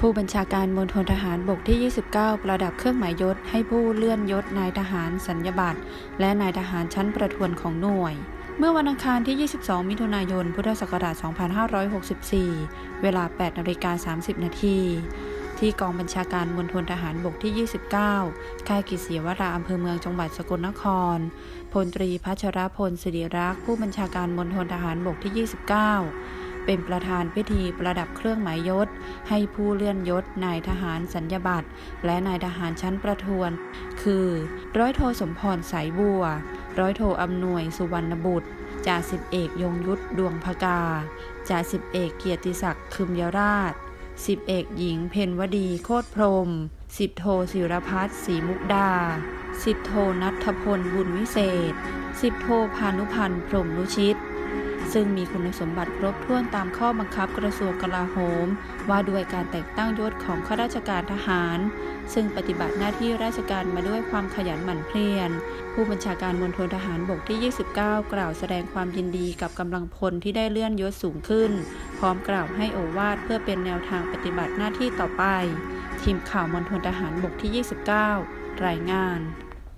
ผู้บัญชาการมณฑลทหารบกที่ 29 ประดับเครื่องหมายยศให้ผู้เลื่อนยศนายทหารสัญญบัตรและนายทหารชั้นประทวนของหน่วย เมื่อวันอังคารที่ 22 มิถุนายน พุทธศักราช 2564 เวลา 8นาฬิกา30 นาทีที่กองบัญชาการมณฑลทหารบกที่ 29 ค่ายกิเสียวราอำเภอเมืองจังหวัดสกลนคร พลตรีพัชรพลสิริรักษ์ผู้บัญชาการมณฑลทหารบกที่ 29 เป็นประธานพิธีประดับเครื่องหมายยศ ให้ผู้เลื่อนยศนายทหารสัญญบัตรและนายทหารชั้นประทวน คือ ร้อยโทสมพรสายบัว ร้อยโทอำนวยสุวรรณบุตรจ่าสิบเอกยงยุทธดวงพกาจ่าสิบเอกเกียรติศักดิ์คึมยราชสิบเอกหญิงเพนวดีโคตรพรมสิบโทศิรพัฒน์ศรีมุกดาสิบโทนัทพลบุญวิเศษสิบโทพานุพันธ์พรมนุชิต ซึ่งมีคุณสมบัติครบถ้วนตามข้อบังคับกระทรวงกลาโหม ว่าด้วยการแต่งตั้งยศของข้าราชการทหาร ซึ่งปฏิบัติหน้าที่ราชการมาด้วยความขยันหมั่นเพียร ผู้บัญชาการมณฑลทหารบกที่ 29 กล่าวแสดงความยินดีกับกำลังพลที่ได้เลื่อนยศสูงขึ้น พร้อมกล่าวให้โอวาทเพื่อเป็นแนวทางปฏิบัติหน้าที่ต่อไป ทีมข่าวมณฑลทหารบกที่ 29 รายงาน